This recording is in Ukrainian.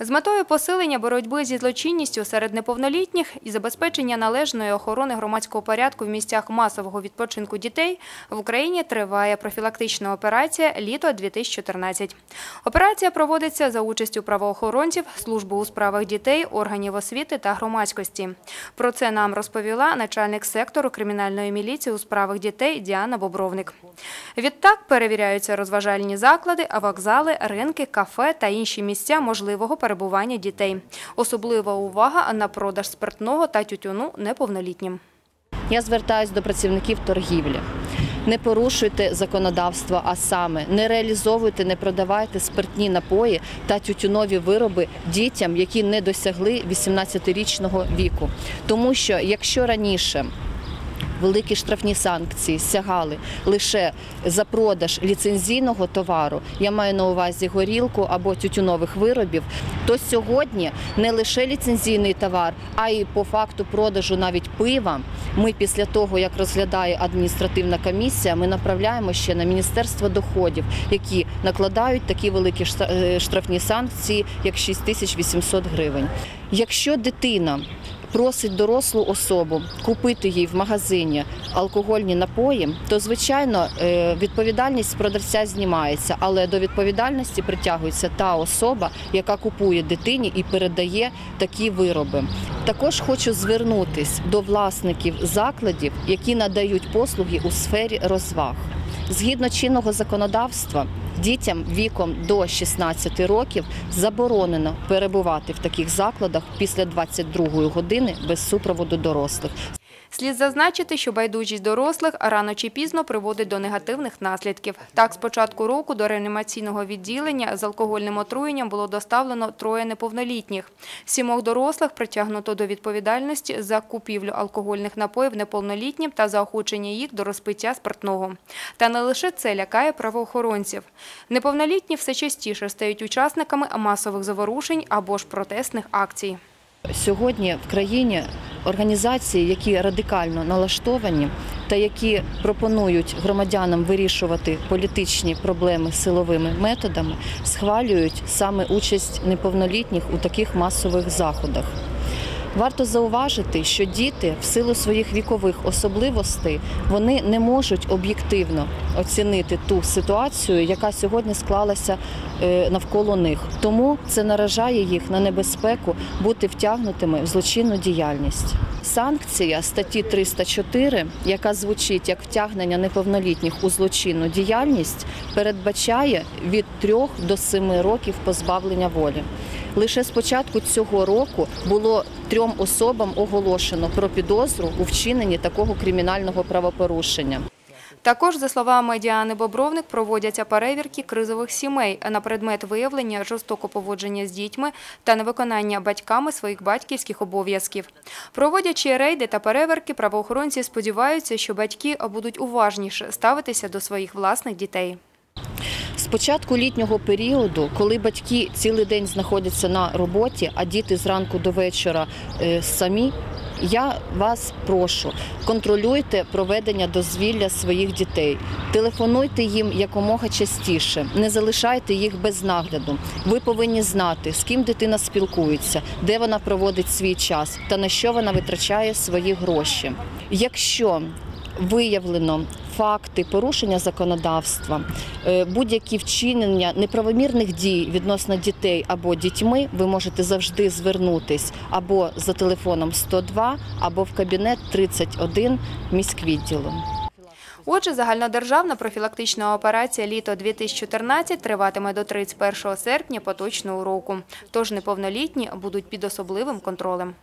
З метою посилення боротьби зі злочинністю серед неповнолітніх і забезпечення належної охорони громадського порядку в місцях масового відпочинку дітей в Україні триває профілактична операція «Літо 2014». Операція проводиться за участю правоохоронців, служби у справах дітей, органів освіти та громадськості. Про це нам розповіла начальник сектору кримінальної міліції у справах дітей Діана Бобровник. Відтак перевіряються розважальні заклади, а вокзали, ринки, кафе та інші місця можливого перебування дітей. Особлива увага на продаж спиртного та тютюну неповнолітнім. Я звертаюся до працівників торгівлі. Не порушуйте законодавство, а саме не реалізовуйте, не продавайте спиртні напої та тютюнові вироби дітям, які не досягли 18-річного віку. Тому що якщо раніше великі штрафні санкції сягали лише за продаж ліцензійного товару, я маю на увазі горілку або тютюнових виробів, то сьогодні не лише ліцензійний товар, а й по факту продажу навіть пива. Ми після того, як розглядає адміністративна комісія, ми направляємо ще на Міністерство доходів, які накладають такі великі е, штрафні санкції, як 6800 гривень. Якщо дитина просить дорослу особу купити їй в магазині алкогольні напої, то звичайно е, відповідальність продавця знімається, але до відповідальності притягується та особа, яка купує дитині і передає такі вироби. Також хочу звернутись до власників закладів, які надають послуги у сфері розваг. Згідно чинного законодавства, дітям віком до 16 років заборонено перебувати в таких закладах після 22 години без супроводу дорослих. Слід зазначити, що байдужість дорослих рано чи пізно приводить до негативних наслідків. Так, з початку року до реанімаційного відділення з алкогольним отруєнням було доставлено троє неповнолітніх. Сімох дорослих притягнуто до відповідальності за купівлю алкогольних напоїв неповнолітнім та заохочення їх до розпиття спиртного. Та не лише це лякає правоохоронців. Неповнолітні все частіше стають учасниками масових заворушень або ж протестних акцій. Сьогодні в країні організації, які радикально налаштовані та які пропонують громадянам вирішувати політичні проблеми силовими методами, схвалюють саме участь неповнолітніх у таких масових заходах. Варто зауважити, що діти в силу своїх вікових особливостей вони не можуть об'єктивно оцінити ту ситуацію, яка сьогодні склалася е, навколо них. Тому це наражає їх на небезпеку бути втягнутими в злочинну діяльність. Санкція статті 304, яка звучить як втягнення неповнолітніх у злочинну діяльність, передбачає від 3 до 7 років позбавлення волі. Лише з початку цього року було трьом особам оголошено про підозру у вчиненні такого кримінального правопорушення. Також, за словами Діани Бобровник, проводяться перевірки кризових сімей на предмет виявлення жорстокого поводження з дітьми та невиконання батьками своїх батьківських обов'язків. Проводячи рейди та перевірки, правоохоронці сподіваються, що батьки будуть уважніше ставитися до своїх власних дітей. З початку літнього періоду, коли батьки цілий день знаходяться на роботі, а діти зранку до вечора е, самі. Я вас прошу, контролюйте проведення дозвілля своїх дітей, телефонуйте їм якомога частіше, не залишайте їх без нагляду. Ви повинні знати, з ким дитина спілкується, де вона проводить свій час та на що вона витрачає свої гроші. Якщо виявлено факти порушення законодавства, е, будь-які вчинення неправомірних дій відносно дітей або дітьми, ви можете завжди звернутись або за телефоном 102, або в кабінет 31 міськвідділу. Отже, загальнодержавна профілактична операція «Літо 2014» триватиме до 31 серпня поточного року. Тож неповнолітні будуть під особливим контролем.